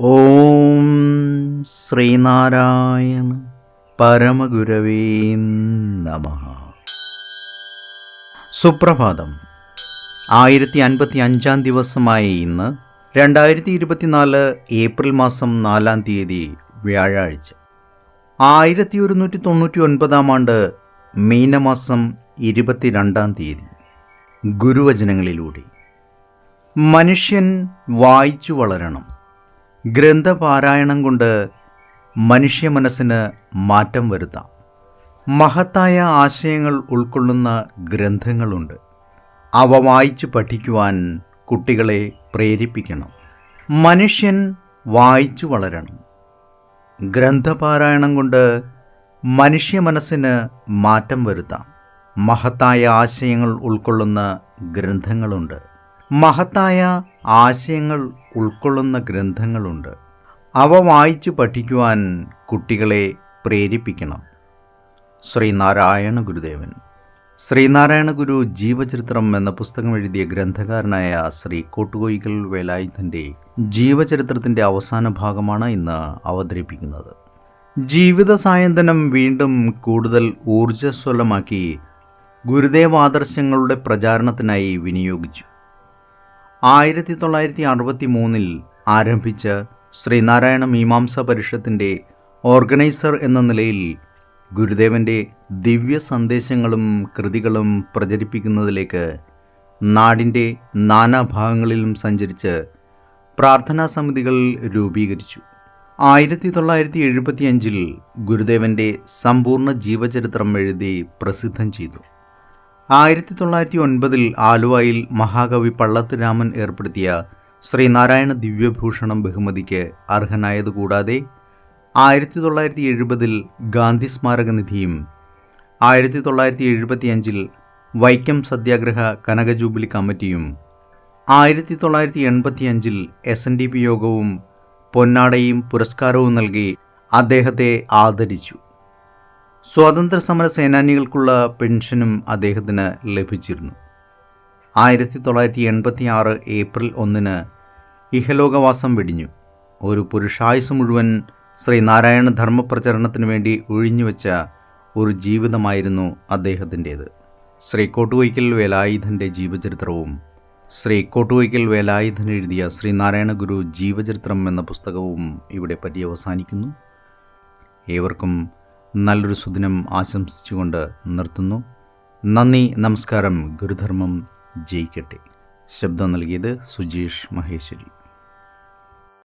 ഓം ശ്രീനാരായണ പരമഗുരവേ നമ. സുപ്രഭാതം. ആയിരത്തി അൻപത്തി അഞ്ചാം ദിവസമായ ഇന്ന് രണ്ടായിരത്തി ഇരുപത്തിനാല് ഏപ്രിൽ മാസം നാലാം തീയതി വ്യാഴാഴ്ച. ആയിരത്തി ഒരുന്നൂറ്റി തൊണ്ണൂറ്റി ഒൻപതാം ആണ്ട് മീനമാസം ഇരുപത്തിരണ്ടാം തീയതി. ഗുരുവചനങ്ങളിലൂടെ. മനുഷ്യൻ വായിച്ചു വളരണം. ഗ്രന്ഥപാരായണം കൊണ്ട് മനുഷ്യ മനസ്സിന് മാറ്റം വരുത്താം. മഹത്തായ ആശയങ്ങൾ ഉൾക്കൊള്ളുന്ന ഗ്രന്ഥങ്ങളുണ്ട്. അവ വായിച്ച് പഠിക്കുവാൻ കുട്ടികളെ പ്രേരിപ്പിക്കണം. മനുഷ്യൻ വായിച്ചു വളരണം. ഗ്രന്ഥപാരായണം കൊണ്ട് മനുഷ്യ മനസ്സിന് മാറ്റം വരുത്താം. മഹത്തായ ആശയങ്ങൾ ഉൾക്കൊള്ളുന്ന ഗ്രന്ഥങ്ങളുണ്ട്. മഹത്തായ ആശയങ്ങൾ ഉൾക്കൊള്ളുന്ന ഗ്രന്ഥങ്ങളുണ്ട്. അവ വായിച്ചു പഠിക്കുവാൻ കുട്ടികളെ പ്രേരിപ്പിക്കണം. ശ്രീനാരായണ ഗുരുദേവൻ. ശ്രീനാരായണ ഗുരു ജീവചരിത്രം എന്ന പുസ്തകം എഴുതിയ ഗ്രന്ഥകാരനായ ശ്രീ കോട്ടുകോയിക്കൽ വേലായുധന്റെ ജീവചരിത്രത്തിന്റെ അവസാന ഭാഗമാണ് ഇന്ന് അവതരിപ്പിക്കുന്നത്. ജീവിത സായന്തനം വീണ്ടും കൂടുതൽ ഊർജസ്വലമാക്കി ഗുരുദേവാദർശങ്ങളുടെ പ്രചാരണത്തിനായി വിനിയോഗിച്ചു. ആയിരത്തി തൊള്ളായിരത്തി അറുപത്തി മൂന്നിൽ ആരംഭിച്ച ശ്രീനാരായണ മീമാംസ പരിഷത്തിന്റെ ഓർഗനൈസർ എന്ന നിലയിൽ ഗുരുദേവന്റെ ദിവ്യ സന്ദേശങ്ങളും കൃതികളും പ്രചരിപ്പിക്കുന്നതിലേക്ക് നാടിന്റെ നാനാഭാഗങ്ങളിലും സഞ്ചരിച്ച് പ്രാർത്ഥനാ സമിതികൾ രൂപീകരിച്ചു. ആയിരത്തി തൊള്ളായിരത്തി എഴുപത്തിയഞ്ചിൽ ഗുരുദേവന്റെ സമ്പൂർണ ജീവചരിത്രം എഴുതി പ്രസിദ്ധം ചെയ്തു. ആയിരത്തി തൊള്ളായിരത്തി ഒൻപതിൽ ആലുവയിൽ മഹാകവി പള്ളത്ത് രാമൻ ഏർപ്പെടുത്തിയ ശ്രീനാരായണ ദിവ്യഭൂഷണം ബഹുമതിക്ക് അർഹനായതുകൂടാതെ ആയിരത്തി തൊള്ളായിരത്തി എഴുപതിൽ ഗാന്ധി സ്മാരക നിധിയും ആയിരത്തി തൊള്ളായിരത്തി എഴുപത്തിയഞ്ചിൽ വൈക്കം സത്യാഗ്രഹ കനക ജൂബിലി കമ്മിറ്റിയും ആയിരത്തി തൊള്ളായിരത്തി എൺപത്തിയഞ്ചിൽ എസ് എൻ ഡി പി യോഗവും പൊന്നാടയും പുരസ്കാരവും നൽകി അദ്ദേഹത്തെ ആദരിച്ചു. സ്വാതന്ത്ര്യ സമര സേനാനികൾക്കുള്ള പെൻഷനും അദ്ദേഹത്തിന് ലഭിച്ചിരുന്നു. ആയിരത്തി തൊള്ളായിരത്തി എൺപത്തി ആറ് ഏപ്രിൽ ഒന്നിന് ഇഹലോകവാസം വെടിഞ്ഞു. ഒരു പുരുഷായുസ് മുഴുവൻ ശ്രീനാരായണ ധർമ്മപ്രചരണത്തിനു വേണ്ടി ഒഴിഞ്ഞുവെച്ച ഒരു ജീവിതമായിരുന്നു അദ്ദേഹത്തിന്റേത്. ശ്രീ കോട്ടുവയ്ക്കൽ വേലായുധന്റെ ജീവചരിത്രവും ശ്രീ കോട്ടുവയ്ക്കൽ വേലായുധൻ എഴുതിയ ശ്രീനാരായണ ഗുരു ജീവചരിത്രം എന്ന പുസ്തകവും ഇവിടെ പര്യവസാനിക്കുന്നു. ഏവർക്കും നല്ലൊരു സുദിനം ആശംസിച്ചുകൊണ്ട് നിർത്തുന്നു. നന്ദി നമസ്കാരം ഗുരുധർമ്മം ജയിക്കട്ടെ. ശബ്ദം നൽകിയത് സുജീഷ് മഹേശ്വരി.